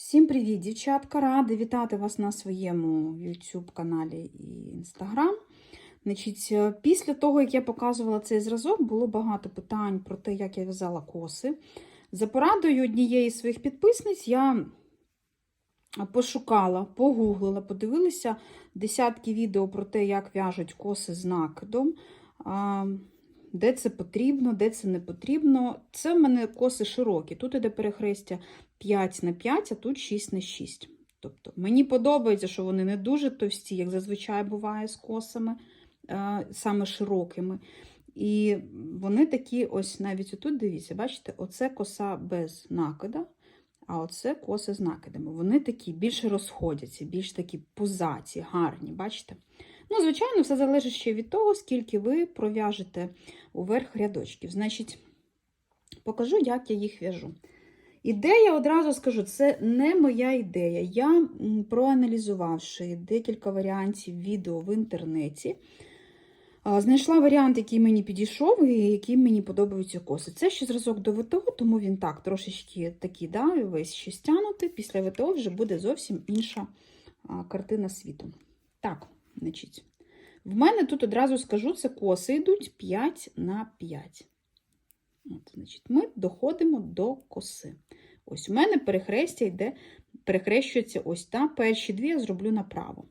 Всім привіт, дівчатка! Рада вітати вас на своєму YouTube каналі і Instagram. Значить, е, після того, як я показувала цей зразок, було багато питань про те, як я в'язала коси. За порадою однієї з своїх підписниць я пошукала, погуглила, подивилася десятки відео про те, як в'яжуть коси з накидом. Де це потрібно, де це не потрібно. Це в мене коси широкі. Тут іде перехрестя 5 на 5, а тут 6 на 6. Тобто мені подобається, що вони не дуже товсті, як зазвичай буває з косами, е, саме широкими. І вони такі, ось навіть отут, дивіться, бачите, оце коса без накида, а оце коси з накидами. Вони такі більше розходяться, більш такі пузаті, гарні, бачите? Ну, звичайно, все залежить ще від того, скільки ви пров'яжете уверх рядочків. Значить, покажу, як я їх в'яжу. Ідея, одразу скажу, це не моя ідея. Я, проаналізувавши декілька варіантів відео в інтернеті, знайшла варіант, який мені підійшов і який мені подобаються коси. Це ще зразок до ВТО, тому він так трошечки такий, да, весь ще стягнутий. Після ВТО вже буде зовсім інша картина світу. Так, значить, в мене тут одразу скажу, це коси йдуть 5 на 5. От, значить, Ми доходимо до коси. Ось у мене перехрестя йде, перехрещується ось та. Перші дві я зроблю направо.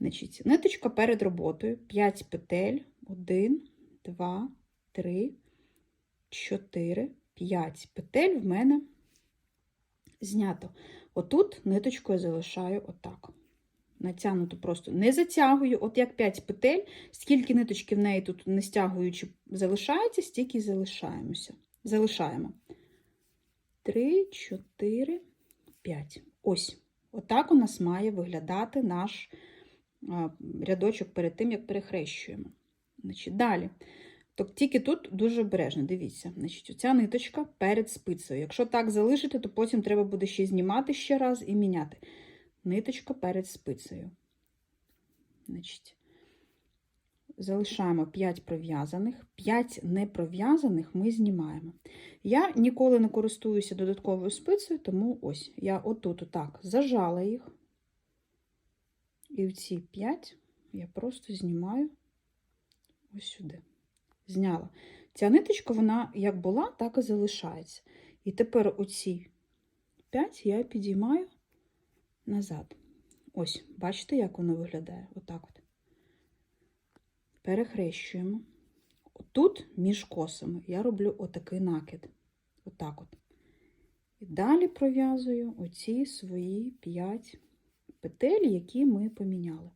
Значить, Ниточка перед роботою, 5 петель, 1, 2, 3, 4, 5 петель в мене знято. Отут ниточкою залишаю отак. Натягнуту просто не затягую, от як 5 петель, скільки ниточки в неї тут не стягуючи залишається, стільки й залишаємося. Залишаємо. 3, 4, 5. Ось. Отак у нас має виглядати наш рядочок перед тим, як перехрещуємо. Значить, Далі. Тобто тільки тут дуже обережно, дивіться. Значить, Оця ниточка перед спицею. Якщо так залишити, то потім треба буде ще знімати ще раз і міняти ниточка перед спицею. Значить, залишаємо 5 пров'язаних, 5 непров'язаних ми знімаємо. Я ніколи не користуюся додатковою спицею, тому ось я отут отак зажала їх. І в ці 5 я просто знімаю ось сюди. Зняла. Ця ниточка, вона як була, так і залишається. І тепер оці 5 я підіймаю назад. Ось, бачите, як воно виглядає? Отак от. Перехрещуємо. Тут між косами я роблю отакий накид. Отак от. І далі пров'язую оці свої 5 петель, які ми поміняли.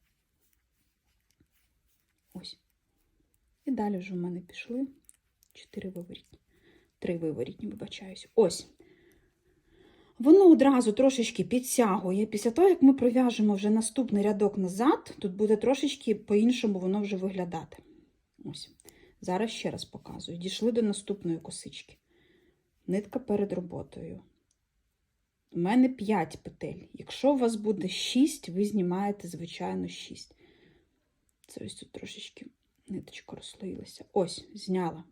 Ось. І далі вже в мене пішли 4 виворітні. 3 виворітні, вибачаюсь. Ось. Воно одразу трошечки підтягує. Після того, як ми пров'яжемо вже наступний рядок назад, тут буде трошечки по-іншому воно вже виглядати. Ось. Зараз ще раз показую. Дійшли до наступної косички. Нитка перед роботою. У мене 5 петель. Якщо у вас буде 6, ви знімаєте, звичайно, 6. Це ось тут трошечки ниточка розслоїлася. Ось, зняла.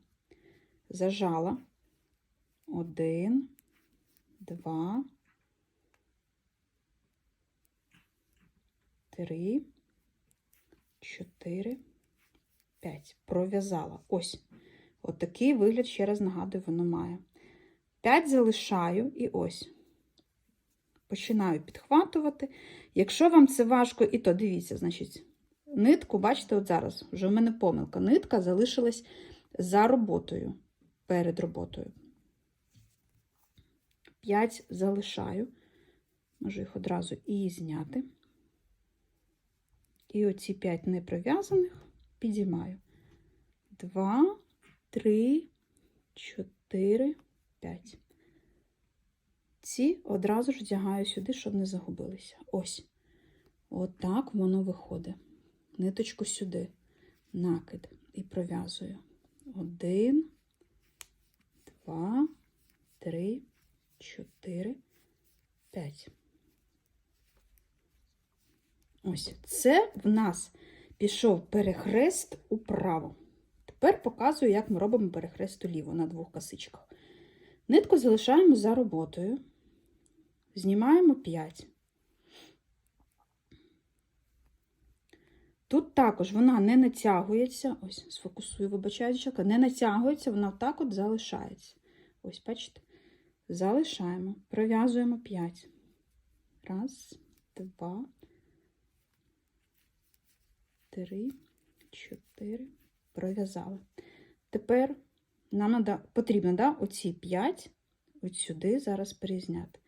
Зажала. Один два, три, чотири, п'ять. Пров'язала. Ось. Отакий вигляд, ще раз нагадую, воно має. П'ять залишаю і ось. Починаю підхватувати. Якщо вам це важко, і то дивіться, значить, нитку, бачите, от зараз вже у мене помилка. Нитка залишилась за роботою, перед роботою. 5 залишаю, можу їх одразу і зняти. І оці 5 непров'язаних підіймаю. 2, 3, 4, 5. Ці одразу ж вдягаю сюди, щоб не загубилися. Ось. Отак воно виходить. Ниточку сюди, накид і пров'язую. Один, два, три, 4, 5. Ось це в нас пішов перехрест управо. Тепер показую, як ми робимо перехрест уліво на двох косичках. Нитку залишаємо за роботою, знімаємо 5. Тут також вона не натягується, ось, сфокусую, вибачаю, не натягується, вона так от залишається. Ось, бачите? Залишаємо, пров'язуємо 5. Раз, два, три, чотири. Пров'язали. Тепер нам надо, потрібно да, оці 5 от сюди зараз перезняти.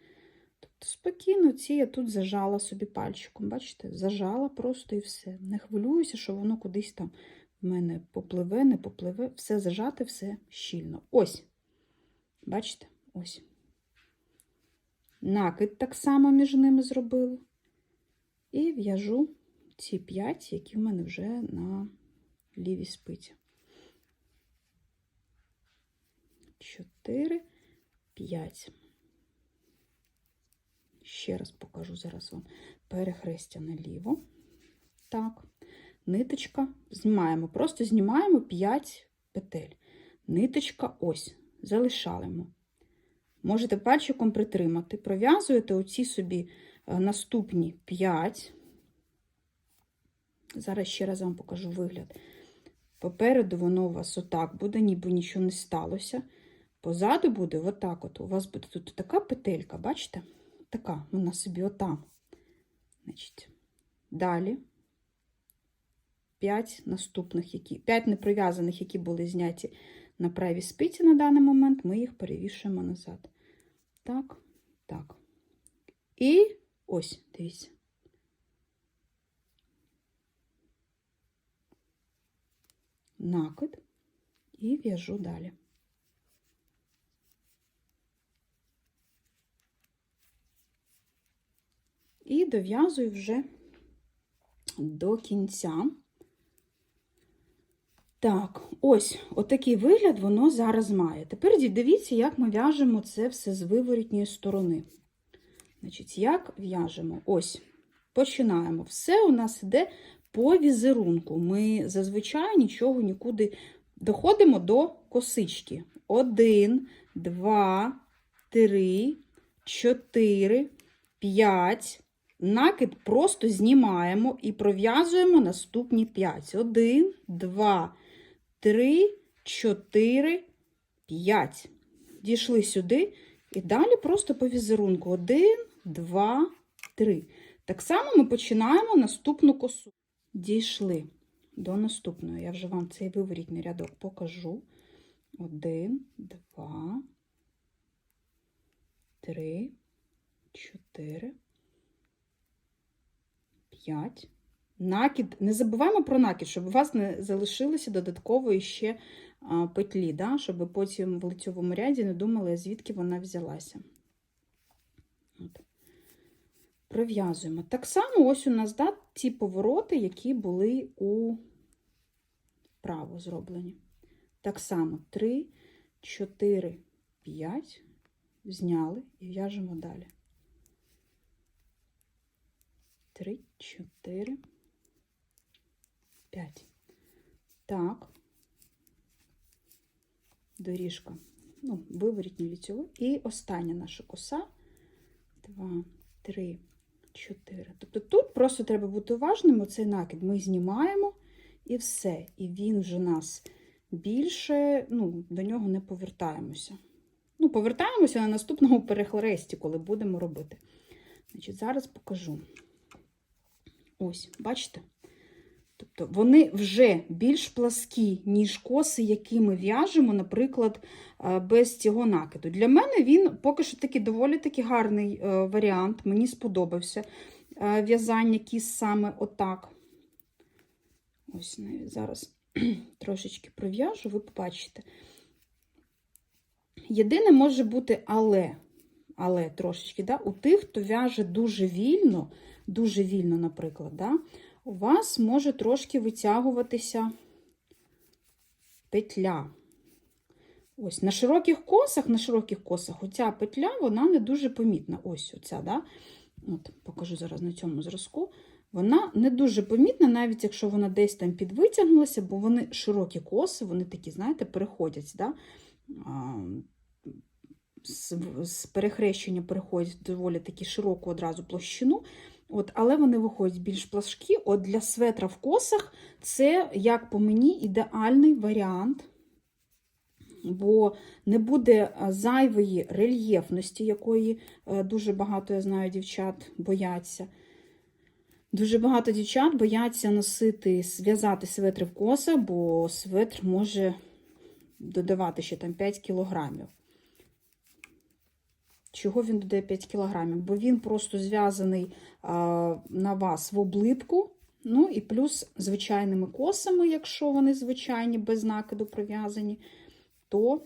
Тобто спокійно ці я тут зажала собі пальчиком, бачите? Зажала просто і все. Не хвилююся, що воно кудись там в мене попливе, не попливе. Все зажати, все щільно. Ось. Бачите? Ось. Накид так само між ними зробила. І в'яжу ці 5, які в мене вже на лівій спиці. 4, 5. Ще раз покажу зараз вам перехрестя наліво. Так, ниточка знімаємо, просто знімаємо 5 петель. Ниточка ось, залишаємо. Можете пальчиком притримати, пров'язуєте оці собі е, наступні 5. Зараз ще раз вам покажу вигляд. Попереду воно у вас отак буде, ніби нічого не сталося. Позаду буде отак от. У вас буде тут така петелька, бачите? Така, вона собі отам. Значить, Далі 5 наступних, які, 5 неприв'язаних, які були зняті на правій спиці на даний момент, ми їх перевішуємо назад. Так, так. І ось, дивіться. Накид і в'яжу далі. І дов'язую вже до кінця. Так, ось отакий вигляд воно зараз має. Тепер дивіться, як ми в'яжемо це все з виворітньої сторони. Значить, як в'яжемо? Ось, починаємо. Все у нас йде по візерунку. Ми зазвичай нічого нікуди доходимо до косички. Один, два, три, чотири, п'ять. Накид просто знімаємо і пров'язуємо наступні 5. 1, 2, 3, 4, 5. Дійшли сюди. І далі просто по візерунку. 1, 2, 3. Так само ми починаємо наступну косу. Дійшли до наступної. Я вже вам цей виворітний рядок покажу. 1, 2, 3, 4, 5. Накид. Не забуваємо про накид, щоб у вас не залишилося додаткової ще петлі, да? щоб ви потім в лицьовому ряді не думали, звідки вона взялася. От. Пров'язуємо. Так само ось у нас да, ті повороти, які були у право зроблені. Так само 3, 4, 5. Зняли і в'яжемо далі. 3, 4, 5. Так. Доріжка. Ну, виворітні ліцьові. І остання наша коса. 2, 3, 4. Тобто тут просто треба бути уважним. Оцей накид ми знімаємо і все. І він вже нас більше, ну, до нього не повертаємося. Ну, повертаємося на наступному перехресті, коли будемо робити. Значить, зараз покажу. Ось, бачите? Тобто вони вже більш пласкі, ніж коси, які ми в'яжемо, наприклад, без цього накиду. Для мене він поки що такий доволі таки гарний е, варіант. Мені сподобався е, в'язання кіс саме отак. Ось зараз трошечки пров'яжу, ви побачите. Єдине може бути але, але трошечки, да, у тих, хто в'яже дуже вільно, дуже вільно, наприклад, да, у вас може трошки витягуватися петля. Ось, на широких косах, на широких косах оця петля, вона не дуже помітна. Ось оця, да? От, покажу зараз на цьому зразку. Вона не дуже помітна, навіть якщо вона десь там підвитягнулася, бо вони широкі коси, вони такі, знаєте, переходять. Да? з, перехрещення переходять доволі таки широку одразу площину. От, але вони виходять більш плашкі. От для светра в косах це, як по мені, ідеальний варіант, бо не буде зайвої рельєфності, якої е, дуже багато, я знаю, дівчат бояться. Дуже багато дівчат бояться носити, зв'язати светри в коса, бо светр може додавати ще там 5 кілограмів. Чого він додає 5 кілограмів? Бо він просто зв'язаний на вас в облипку. Ну і плюс звичайними косами, якщо вони звичайні, без накиду прив'язані, то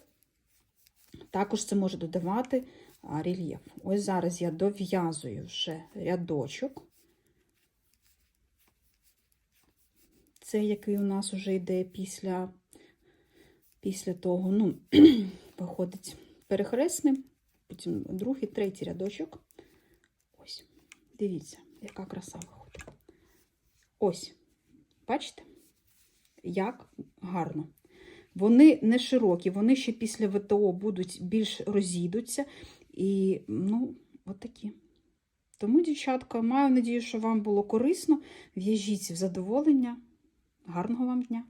також це може додавати рельєф. Ось зараз я дов'язую вже рядочок. Це який у нас вже йде після, після того, ну, виходить перехресний, потім другий, третій рядочок. Ось, дивіться, яка краса виходить. Ось, бачите, як гарно. Вони не широкі, вони ще після ВТО будуть більш розійдуться. І, ну, отакі. Тому, дівчатка, маю надію, що вам було корисно. В'яжіть в задоволення. Гарного вам дня!